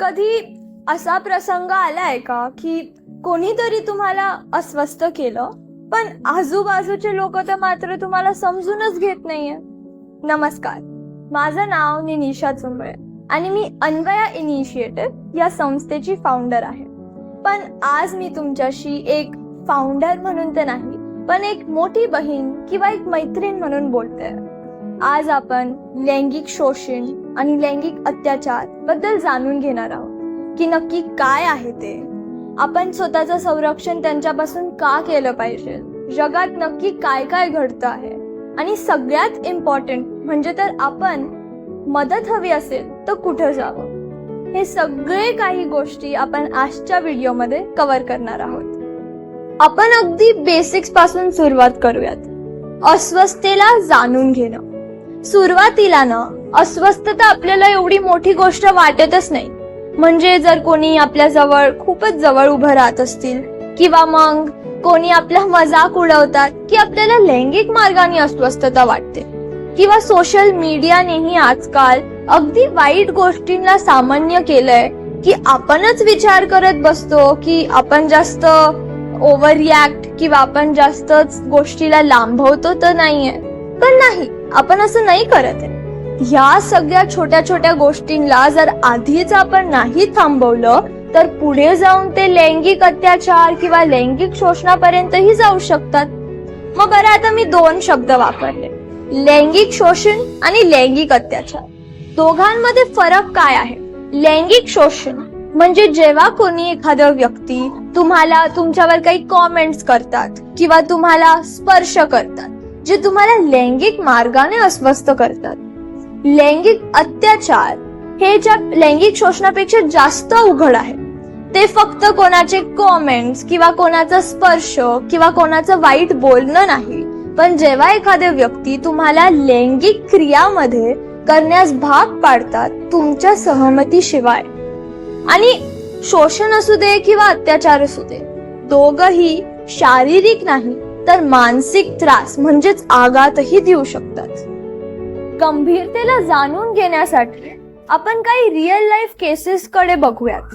कधी असा प्रसंग आलाय का की कोणीतरी तुम्हाला अस्वस्थ केलं? पण आजूबाजूचे लोक तर मात्र तुम्हाला समजूनच घेत नाहीये. नमस्कार. माझं नाव निनिशा चुंबळे आणि मी अन्वया इनिशिएटिव्ह या संस्थेची फाउंडर आहे. पण आज मी तुमच्याशी एक फाउंडर म्हणून तर नाही पण एक मोठी बहीण किंवा एक मैत्रीण म्हणून बोलते आज आपण लैंगिक शोषण आणि लैंगिक अत्याचारबद्दल जाणून घेणार आहोत की नक्की काय आहे ते. आपण स्वतःचं संरक्षण त्यांच्यापासून का केलं पाहिजे? जगात नक्की काय काय घडतं आहे? आणि सगळ्यात इम्पॉर्टंट म्हणजे तर आपण मदत हवी असेल तर कुठं जावं? हे सगळे काही गोष्टी आपण आजच्या व्हिडिओमध्ये कव्हर करणार आहोत. आपण अगदी बेसिक्सपासून सुरुवात करूयात. अस्वस्थतेला जाणून घेणं. सुरुवातीला ना अस्वस्थता आपल्याला एवढी मोठी गोष्ट वाटतच नाही. म्हणजे जर कोणी आपल्या जवळ खूपच जवळ उभं राहत असतील किंवा मग कोणी आपला मजाक उडवतात की आपल्याला लैंगिक मार्गाने अस्वस्थता वाटते. किंवा सोशल मीडियानेही आजकाल अगदी वाईट गोष्टींना सामान्य केलंय की आपणच विचार करत बसतो की आपण जास्त ओव्हर रिॲक्ट किंवा आपण जास्तच गोष्टीला लांबवतो तर नाहीये. पण नाही. आपण असं नाही करत आहे. ह्या सगळ्या छोट्या छोट्या गोष्टींना जर आधीच आपण नाही थांबवलं तर पुढे जाऊन ते लैंगिक अत्याचार किंवा लैंगिक शोषणापर्यंतही जाऊ शकतात. मग बरं आता मी दोन शब्द वापरले. लैंगिक शोषण आणि लैंगिक अत्याचार. दोघांमध्ये फरक काय आहे? लैंगिक शोषण म्हणजे जेव्हा कोणी एखादं व्यक्ती तुम्हाला तुमच्यावर काही कॉमेंट्स करतात किंवा तुम्हाला स्पर्श करतात जे तुम्हाला लैंगिक मार्गाने अस्वस्थ करतात. लैंगिक अत्याचार हे ज्या लैंगिक शोषणापेक्षा जास्त अवघड आहे. ते फक्त कोणाचे कॉमेंट्स किंवा कोणाचा स्पर्श किंवा कोणाचं वाईट बोलणं नाही पण जेव्हा एखाद्या व्यक्ती तुम्हाला लैंगिक क्रियामध्ये करण्यास भाग पाडतात तुमच्या सहमतीशिवाय. आणि शोषण असू दे किंवा अत्याचार असू दे दोघही शारीरिक नाही तर मानसिक त्रास म्हणजेच आघातही देऊ शकतात. गंभीरतेला जाणून घेण्यासाठी आपण काही रिअल लाईफ केसेस कडे बघूयात.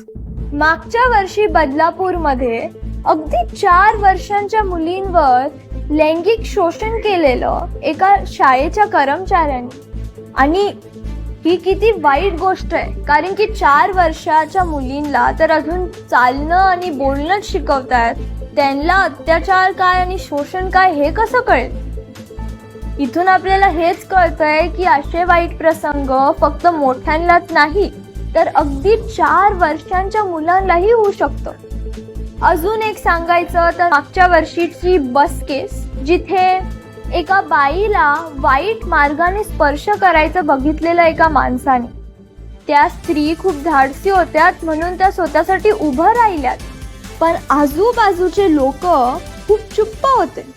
मागच्या वर्षी बदलापूरमध्ये अगदी चार वर्षांच्या मुलींवर लैंगिक शोषण केलेलं एका शाळेच्या कर्मचाऱ्यांनी. आणि ही किती वाईट गोष्ट आहे कारण की चार वर्षाच्या मुलींना तर अजून चालणं आणि बोलणंच शिकवतायत त्यांना अत्याचार काय आणि शोषण काय हे कसं कळेल? इथून आपल्याला हेच कळतंय की असे वाईट प्रसंग फक्त मोठ्यांनाच नाही तर अगदी चार वर्षांच्या मुलांनाही होऊ शकतो. अजून एक सांगायचं तर मागच्या वर्षीची बस केस जिथे एका बाईला वाईट मार्गाने स्पर्श करायचं बघितलेलं एका माणसाने. त्या स्त्री खूप धाडसी होत्यात म्हणून त्या स्वतःसाठी उभं राहिल्यात. पण आजूबाजूचे लोक खूप चुप्प होते.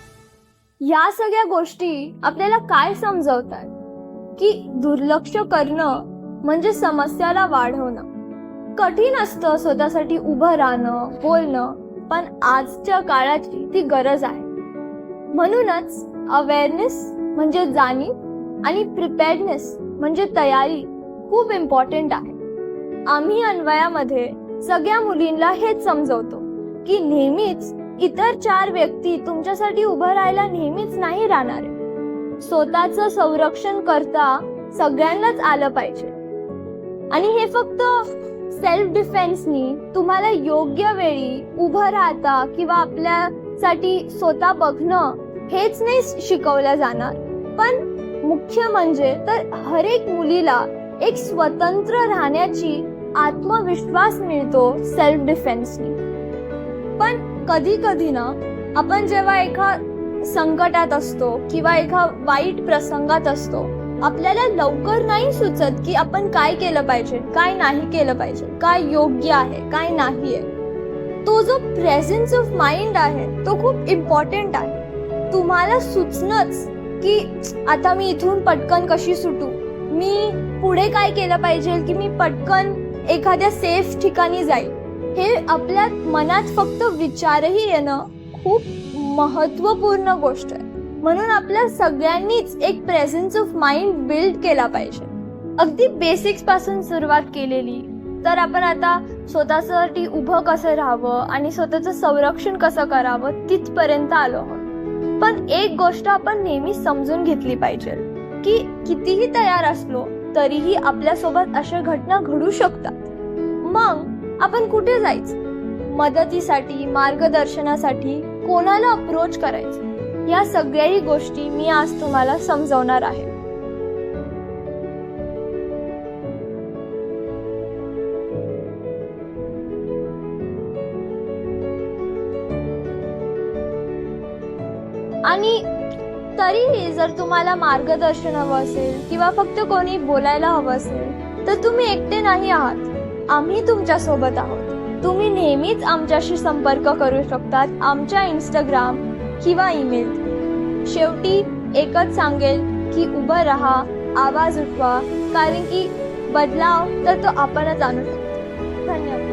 या सगळ्या गोष्टी आपल्याला काय समजवतात? की दुर्लक्ष करणं म्हणजे समस्याला वाढवणं. कठीण असतं स्वतःसाठी उभं राहणं बोलणं पण आजच्या काळाची ती गरज आहे. म्हणूनच अवेअरनेस म्हणजे जाणीव आणि प्रिपेअरनेस म्हणजे तयारी खूप इम्पॉर्टंट आहे. आम्ही अन्वयामध्ये सगळ्या मुलींना हेच समजवतो. की नेहमीच इतर चार व्यक्ती तुमच्यासाठी उभं राहायला नेहमीच नाही राहणार. स्वतःचं संरक्षण करता सगळ्यांनाच आलं पाहिजे. आणि हे फक्त सेल्फ डिफेन्सनी तुम्हाला योग्य वेळी उभं राहता किंवा आपल्यासाठी स्वतः बघणं हेच नाही शिकवलं जाणार. पण मुख्य म्हणजे तर हर एक मुलीला एक स्वतंत्र राहण्याची आत्मविश्वास मिळतो सेल्फ डिफेन्सनी पण कधी कधी ना आपण जेव्हा एका संकटात असतो किंवा एका वाईट प्रसंगात असतो आपल्याला लवकर नाही सुचत की आपण काय केलं पाहिजे काय नाही केलं पाहिजे काय योग्य आहे काय नाही आहे तो जो प्रेझेन्स ऑफ माइंड आहे तो खूप इम्पॉर्टंट आहे. तुम्हाला सुचणंच की आता मी इथून पटकन कशी सुटू? मी पुढे काय केलं पाहिजे की मी पटकन एखाद्या सेफ ठिकाणी जाईल? हे आपल्या मनात फक्त विचारही येणं खूप महत्त्वपूर्ण गोष्ट आहे. म्हणून आपल्या सगळ्यांनीच एक प्रेझेन्स ऑफ माइंड बिल्ड केला पाहिजे. अगदी बेसिक्सपासून सुरुवात केलेली. तर आपण आता स्वतःसाठी उभं कसं राहावं आणि स्वतःचं संरक्षण कसं करावं तिथपर्यंत आलो आहोत. पण एक गोष्ट आपण नेहमी समजून घेतली पाहिजे की कितीही तयार असलो तरीही आपल्यासोबत अशा घटना घडू शकतात. मग आपण कुठे जायचं? मदतीसाठी मार्गदर्शनासाठी कोणाला अप्रोच करायचं? या सगळ्याही गोष्टी मी आज तुम्हाला समजवणार आहे. आणि तरीही जर तुम्हाला मार्गदर्शन हवं असेल किंवा फक्त कोणी बोलायला हवं असेल तर तुम्ही एकटे नाही आहात. आम्ही तुमच्यासोबत आहोत. तुम्ही नेहमीच आमच्याशी संपर्क करू शकतात आमच्या इंस्टाग्राम किंवा ईमेल शेवटी एकच सांगेल की उभं राहा आवाज उठवा कारण की बदलाव तर तो आपणच आणू शकतो. धन्यवाद.